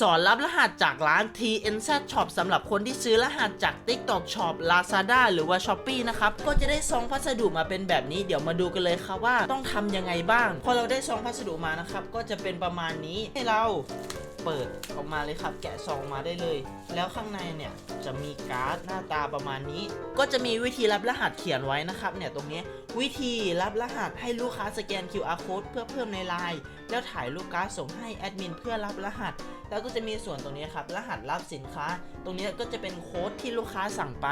สอนรับรหัสจากร้าน TNZ Shop สำหรับคนที่ซื้อรหัสจาก TikTok Shop Lazada หรือว่า Shopee นะครับ ก็จะได้ซองพัสดุมาเป็นแบบนี้ เดี๋ยวมาดูกันเลยครับว่าต้องทำยังไงบ้าง พอเราได้ซองพัสดุมานะครับ ก็จะเป็นประมาณนี้ให้เรา เปิดออกมาเลยครับ แกะซองมาได้เลย แล้วข้างในเนี่ยจะมีการ์ดหน้าตาประมาณนี้ ก็จะมีวิธีรับรหัสเขียนไว้นะครับเนี่ยตรงนี้วิธีรับรหัสให้ลูกค้าสแกน QR code เพื่อเพิ่มในไลน์แล้วถ่ายรูปการ์ดส่งให้แอดมินเพื่อรับรหัส แล้วก็จะมีส่วนตรงนี้ครับ รหัสรับสินค้า ตรงนี้ก็จะเป็นโค้ดที่ลูกค้าสั่งไป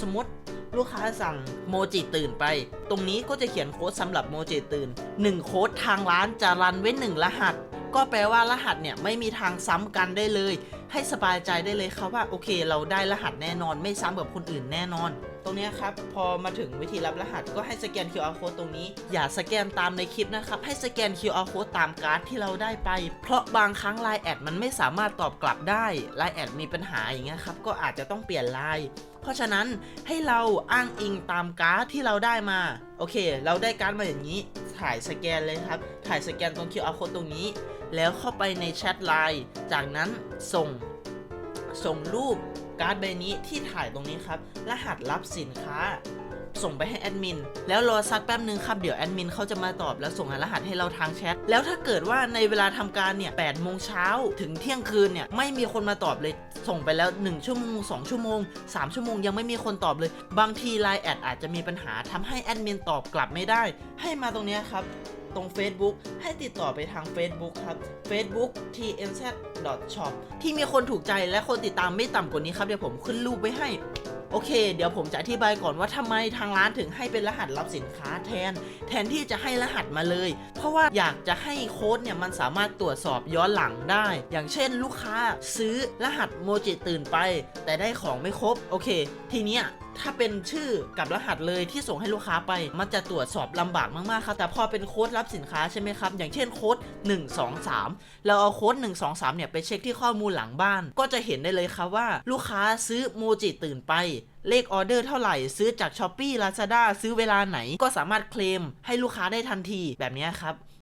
สมมติลูกค้าสั่งโมจิตื่นไป ตรงนี้ก็จะเขียนโค้ดสำหรับโมจิตื่น 1 โค้ดทางร้านจะรันไว้ 1 รหัส ก็แปลว่ารหัสเนี่ยไม่มีทางซ้ำกันได้เลย ให้สบายใจได้เลยครับว่าโอเค เราได้รหัสแน่นอน ไม่ซ้ำกับคนอื่นแน่นอน ตรงนี้ครับพอมาถึงวิธีรับรหัสก็ให้สแกน QR code ตรงนี้ อย่าสแกนตามในคลิปนะครับ ให้สแกน QR code ตามการ์ดที่เราได้ไป เพราะบางครั้ง Line แอดมันไม่สามารถตอบกลับได้ Line แอดมีปัญหาอย่างเงี้ยครับก็อาจจะต้องเปลี่ยนไลน์เพราะฉะนั้นให้เราอ้างอิงตามการ์ดที่เราได้มาโอเค เราได้การ์ดมาอย่างนี้ ถ่ายสแกนเลยครับ ถ่ายสแกนตรง QR code ตรงนี้ แล้วเข้าไปในแชทไลน์ จากนั้นส่งส่งรูปการ์ดใบนี้ที่ถ่ายตรงนี้ครับ รหัสรับสินค้า ส่งไปให้แอดมิน แล้วรอสักแป๊บนึงครับ เดี๋ยวแอดมินเขาจะมาตอบแล้วส่งรหัสให้เราทางแชท แล้วถ้าเกิดว่าในเวลาทำการเนี่ย8โมงเช้าถึงเที่ยงคืนเนี่ยไม่มีคนมาตอบเลย ส่งไปแล้ว 1 ชั่วโมง 2 ชั่วโมง 3 ชั่วโมงยังไม่มีคนตอบเลย บางที Line แอดอาจจะมีปัญหาทำให้แอดมินตอบกลับไม่ได้ ให้มาตรงนี้ครับ ตรง Facebook ให้ติดต่อไปทาง Facebook ครับ Facebook tmz shop ที่มีคนถูกใจและคนติดตามไม่ต่ำกว่านี้ครับ เดี๋ยวผมขึ้นรูปไว้ให้ โอเค เดี๋ยวผมจะอธิบายก่อนว่าทำไมทางร้านถึงให้เป็นรหัสรับสินค้าแทน แทนที่จะให้รหัสมาเลย เพราะว่าอยากจะให้โค้ดเนี่ยมันสามารถตรวจสอบย้อนหลังได้ อย่างเช่นลูกค้าซื้อรหัสโมจิตื่นไป แต่ได้ของไม่ครบ โอเค ทีเนี้ยถ้าเป็นชื่อกับรหัสเลยที่ส่งให้ลูกค้าไป มันจะตรวจสอบลำบากมากๆครับ แต่พอเป็นโค้ดรับสินค้าใช่ไหมครับ อย่างเช่นโค้ด 1 2 3 เราเอาโค้ด 1 2 3 เนี่ยไปเช็คที่ข้อมูลหลังบ้าน ก็จะเห็นได้เลยครับว่า ลูกค้าซื้อโมจิตื่นไปเลขออเดอร์เท่าไหร่ ซื้อจาก s h อ p e e Lazada ซื้อเวลาไหน ก็สามารถเคลมให้ลูกค้าได้ทันทีแบบนี้ครับ